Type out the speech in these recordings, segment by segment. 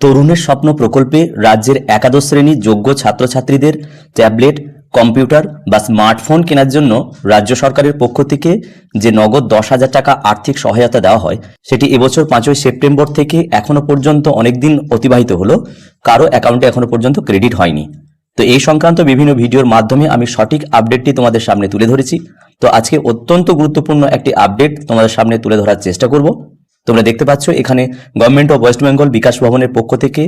তরুণের স্বপ্ন প্রকল্পে রাজ্যের একাদশ শ্রেণির যোগ্য ছাত্রছাত্রীদের ট্যাবলেট, কম্পিউটার বা স্মার্টফোন কেনার জন্য রাজ্য সরকারের পক্ষ থেকে যে নগদ দশ হাজার টাকা আর্থিক সহায়তা দেওয়া হয়, সেটি এবছর পাঁচই সেপ্টেম্বর থেকে এখনও পর্যন্ত অনেক দিন অতিবাহিত হলো। কারও অ্যাকাউন্টে এখনও পর্যন্ত ক্রেডিট হয়নি। তো এই সংক্রান্ত বিভিন্ন ভিডিওর মাধ্যমে আমি সঠিক আপডেটটি তোমাদের সামনে তুলে ধরেছি। তো আজকে অত্যন্ত গুরুত্বপূর্ণ একটি আপডেট তোমাদের সামনে তুলে ধরার চেষ্টা করব। তোমরা দেখতে পাচ্ছ, এখানে গভর্নমেন্ট অফ ওয়েস্ট বেঙ্গল বিকাশ ভবনের পক্ষ থেকে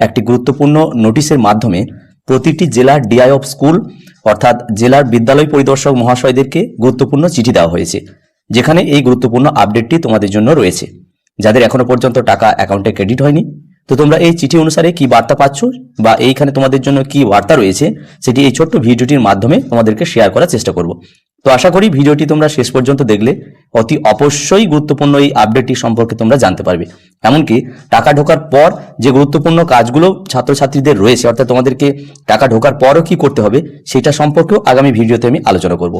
একটি গুরুত্বপূর্ণ নোটিশের মাধ্যমে প্রতিটি জেলার ডিআই অফ স্কুল অর্থাৎ জেলার বিদ্যালয় পরিদর্শক মহাশয়দেরকে গুরুত্বপূর্ণ চিঠি দেওয়া হয়েছে, যেখানে এই গুরুত্বপূর্ণ আপডেটটি তোমাদের জন্য রয়েছে। যাদের এখনও পর্যন্ত টাকা অ্যাকাউন্টে ক্রেডিট হয়নি, তো তোমরা এই চিঠি অনুসারে কি বার্তা পাচ্ছ বা এইখানে তোমাদের জন্য কি বার্তা রয়েছে, সেটি এই ছোট্ট ভিডিওটির মাধ্যমে তোমাদেরকে শেয়ার করার চেষ্টা করব। তো আশা করি ভিডিওটি তোমরা শেষ পর্যন্ত দেখলে। অতি অবশ্যই গুরুত্বপূর্ণ এই আপডেটটি সম্পর্কে তোমরা জানতে পারবে। এমনকি টাকা ঢোকার পর যে গুরুত্বপূর্ণ কাজগুলো ছাত্রছাত্রীদের রয়েছে, অর্থাৎ তোমাদেরকে টাকা ঢোকার পরও কি করতে হবে, সেটা সম্পর্কেও আগামী ভিডিওতে আমি আলোচনা করব।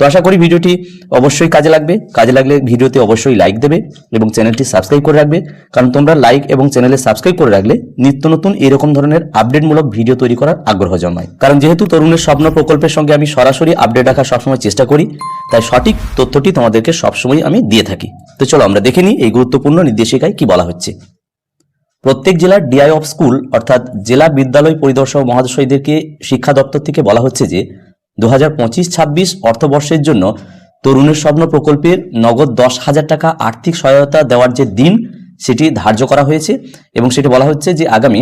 তো আশা করি ভিডিওটি অবশ্যই কাজে লাগবে। কাজে লাগলে ভিডিওতে অবশ্যই লাইক দেবে এবং চ্যানেলটি সাবস্ক্রাইব করে রাখবে। কারণ তোমরা লাইক এবং চ্যানেলে সাবস্ক্রাইব করে রাখলে নিত্য নতুন এরকম ধরনের আপডেটমূলক ভিডিও তৈরি করার আগ্রহ জন্মায়। কারণ যেহেতু তরুণের স্বপ্ন প্রকল্পের সঙ্গে আমি সরাসরি আপডেট রাখার সবসময় চেষ্টা করি, তাই সঠিক তথ্যটি তোমাদেরকে সবসময় আমি দিয়ে থাকি। তো চলো আমরা দেখে নিই এই গুরুত্বপূর্ণ নির্দেশিকায় কি বলা হচ্ছে। প্রত্যেক জেলার ডিআই অফ স্কুল অর্থাৎ জেলা বিদ্যালয় পরিদর্শক মহাশয়দেরকে শিক্ষা দপ্তর থেকে বলা হচ্ছে যে দু হাজার পঁচিশ ছাব্বিশ অর্থবর্ষের জন্য তরুণের স্বপ্ন প্রকল্পের নগদ দশ হাজার টাকা আর্থিক সহায়তা দেওয়ার যে দিন, সেটি ধার্য করা হয়েছে এবং সেটি বলা হচ্ছে যে আগামী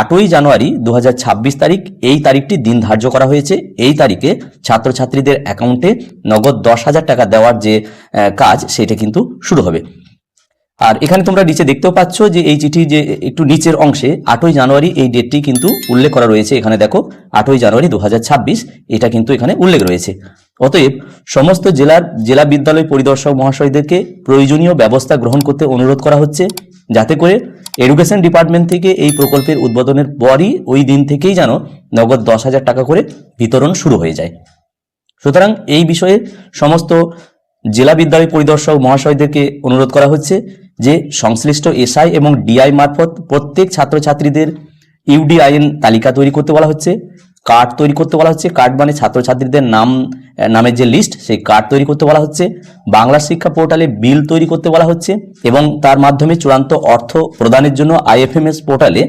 আটই জানুয়ারি দু হাজার ছাব্বিশ তারিখ এই তারিখটি দিন ধার্য করা হয়েছে। এই তারিখে ছাত্রছাত্রীদের অ্যাকাউন্টে নগদ দশ হাজার টাকা দেওয়ার যে কাজ, সেটা কিন্তু শুরু হবে। আর এখানে তোমরা নিচে দেখতেও পাচ্ছ যে এই চিঠি যে একটু নিচের অংশে আটই জানুয়ারি এই ডেটটি কিন্তু উল্লেখ করা রয়েছে। এখানে দেখো, আটই জানুয়ারি দু হাজার ছাব্বিশ, এটা কিন্তু এখানে উল্লেখ রয়েছে। অতএব সমস্ত জেলার জেলা বিদ্যালয় পরিদর্শক মহাশয়দেরকে প্রয়োজনীয় ব্যবস্থা গ্রহণ করতে অনুরোধ করা হচ্ছে, যাতে করে এডুকেশন ডিপার্টমেন্ট থেকে এই প্রকল্পের উদ্বোধনের পরই ওই দিন থেকেই যেন নগদ দশ হাজার টাকা করে বিতরণ শুরু হয়ে যায়। সুতরাং এই বিষয়ে সমস্ত জেলা বিদ্যালয় পরিদর্শক মহাশয়দেরকে অনুরোধ করা হচ্ছে। যে সংশ্লিষ্ট এসআই এবং ডিআই মারফত প্রত্যেক ছাত্রছাত্রীদের ইউডিআইএন তালিকা তৈরি করতে বলা হচ্ছে, কার্ড তৈরি করতে বলা হচ্ছে, কার্ড মানে ছাত্রছাত্রীদের নাম নামের যে লিস্ট, সেই কার্ড তৈরি করতে বলা হচ্ছে, বাংলা শিক্ষা পোর্টালে বিল তৈরি করতে বলা হচ্ছে এবং তার মাধ্যমে চূড়ান্ত অর্থ প্রদানের জন্য আইএফএমএস পোর্টালে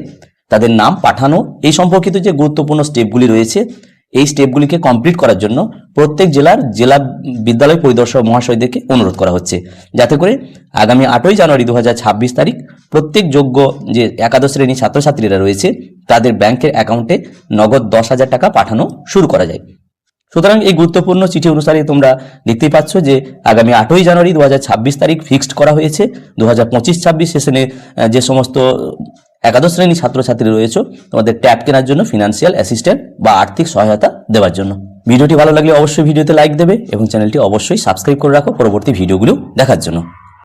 তাদের নাম পাঠানো, এই সম্পর্কিত যে গুরুত্বপূর্ণ স্টেপগুলি রয়েছে এই স্টেপগুলিকে কমপ্লিট করার জন্য প্রত্যেক জেলার জেলা বিদ্যালয় পরিদর্শক মহাশয়দেরকে অনুরোধ করা হচ্ছে। যাতে করে আগামী আটই জানুয়ারি দু হাজার ছাব্বিশ তারিখ প্রত্যেক যোগ্য যে একাদশ শ্রেণির ছাত্রছাত্রীরা রয়েছে, তাদের ব্যাংকের অ্যাকাউন্টে নগদ দশ হাজার টাকা পাঠানো শুরু করা যায়। সুতরাং এই গুরুত্বপূর্ণ চিঠি অনুসারে তোমরা দেখতেই পাচ্ছ যে আগামী আটই জানুয়ারি দু হাজার ছাব্বিশ তারিখ ফিক্সড করা হয়েছে। দু হাজার পঁচিশ ছাব্বিশ সেশনে যে সমস্ত একাদশ শ্রেণির ছাত্রছাত্রী রয়েছে, তোমাদের ট্যাব কেনার জন্য ফিনান্সিয়াল অ্যাসিস্ট্যান্ট বা আর্থিক সহায়তা দেওয়ার জন্য। ভিডিওটি ভালো লাগলে অবশ্যই ভিডিওতে লাইক দেবে এবং চ্যানেলটি অবশ্যই সাবস্ক্রাইব করে রাখো পরবর্তী ভিডিওগুলো দেখার জন্য।